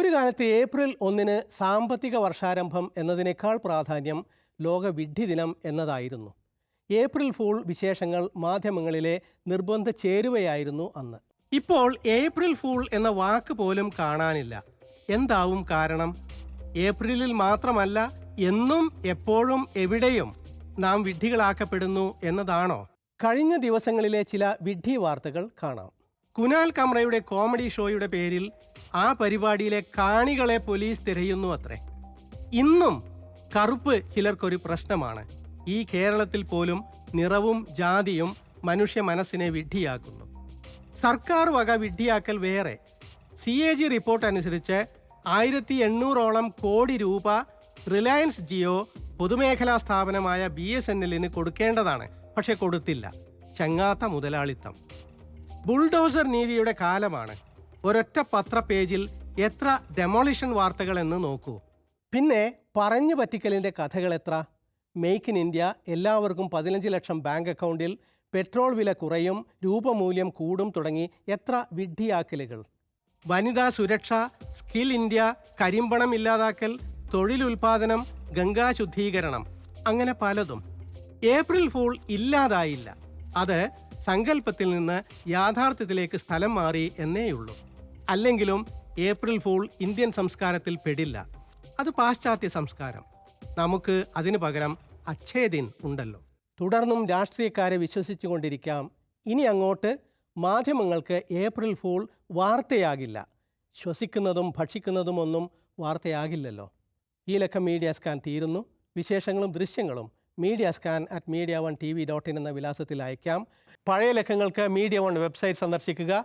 ഒരു കാലത്ത് ഏപ്രിൽ ഒന്നിന് സാമ്പത്തിക വർഷാരംഭം എന്നതിനേക്കാൾ പ്രാധാന്യം ലോക വിഡ്ഢി ദിനം എന്നതായിരുന്നു. ഏപ്രിൽ ഫൂൾ വിശേഷങ്ങൾ മാധ്യമങ്ങളിലെ നിർബന്ധ ചേരുവയായിരുന്നു അന്ന്. ഇപ്പോൾ ഏപ്രിൽ ഫൂൾ എന്ന വാക്ക് പോലും കാണാനില്ല. എന്താവും കാരണം? ഏപ്രിലിൽ മാത്രമല്ല എന്നും എപ്പോഴും എവിടെയും നാം വിഡ്ഢികളാക്കപ്പെടുന്നു എന്നതാണോ? കഴിഞ്ഞ ദിവസങ്ങളിലെ ചില വിഡ്ഢി വാർത്തകൾ കാണാം. കുനാൽ കമ്രയുടെ കോമഡി ഷോയുടെ പേരിൽ ആ പരിപാടിയിലെ കാണികളെ പോലീസ് തിരയുന്നു അത്രേ. ഇന്നും കറുപ്പ് ചിലർക്കൊരു പ്രശ്നമാണ്. ഈ കേരളത്തിൽ പോലും നിറവും ജാതിയും മനുഷ്യ മനസ്സിനെ വിഡ്ഢിയാക്കുന്നു. സർക്കാർ വക വിഡ്ഢിയാക്കൽ വേറെ. സി എ ജി റിപ്പോർട്ട് അനുസരിച്ച് ആയിരത്തി എണ്ണൂറോളം കോടി രൂപ റിലയൻസ് ജിയോ പൊതുമേഖലാ സ്ഥാപനമായ ബി എസ് എൻ എല്ലിന് കൊടുക്കേണ്ടതാണ്. പക്ഷെ കൊടുത്തില്ല. ചങ്ങാത്ത മുതലാളിത്തം. ബുൾഡോസർ നീതിയുടെ കാലമാണ്. ഒരൊറ്റ പത്ര പേജിൽ എത്ര ഡെമോളിഷൻ വാർത്തകൾ എന്ന് നോക്കൂ. പിന്നെ പറഞ്ഞു പറ്റിക്കലിന്റെ കഥകൾ എത്ര? മെയ്ക്ക് ഇൻ ഇന്ത്യ എല്ലാവർക്കും പതിനഞ്ച് ലക്ഷം ബാങ്ക് അക്കൗണ്ടിൽ പെട്രോൾ വില കുറയും രൂപമൂല്യം കൂടും തുടങ്ങി എത്ര വിഡ്ഢിയാക്കലുകൾ? വനിതാ സുരക്ഷ സ്കിൽ ഇന്ത്യ കരിമ്പണം ഇല്ലാതാക്കൽ തൊഴിലുൽപാദനം ഗംഗാ ശുദ്ധീകരണം അങ്ങനെ പലതും. ഏപ്രിൽ ഫൂൾ ഇല്ലാതായില്ല. അത് സങ്കല്പത്തിൽ നിന്ന് യാഥാർത്ഥ്യത്തിലേക്ക് സ്ഥലം മാറി എന്നേയുള്ളൂ. അല്ലെങ്കിലും ഏപ്രിൽ ഫൂൾ ഇന്ത്യൻ സംസ്കാരത്തിൽ പെടില്ല. അത് പാശ്ചാത്യ സംസ്കാരം. നമുക്ക് അതിനു പകരം അച്ഛേദിൻ ഉണ്ടല്ലോ. തുടർന്നും രാഷ്ട്രീയക്കാരെ വിശ്വസിച്ചുകൊണ്ടിരിക്കാം. ഇനി അങ്ങോട്ട് മാധ്യമങ്ങൾക്ക് ഏപ്രിൽ ഫൂൾ വാർത്തയാകില്ല. ശ്വസിക്കുന്നതും ഭക്ഷിക്കുന്നതും ഒന്നും വാർത്തയാകില്ലല്ലോ. ഈ ലക്കം മീഡിയ സ്കാൻ തീരുന്നു. വിശേഷങ്ങളും ദൃശ്യങ്ങളും media scan at media one T V dot in എന്ന വിലാസത്തിൽ അയക്കാം. പഴയ ലക്കങ്ങൾക്ക് മീഡിയ വൺ വെബ്സൈറ്റ് സന്ദർശിക്കുക.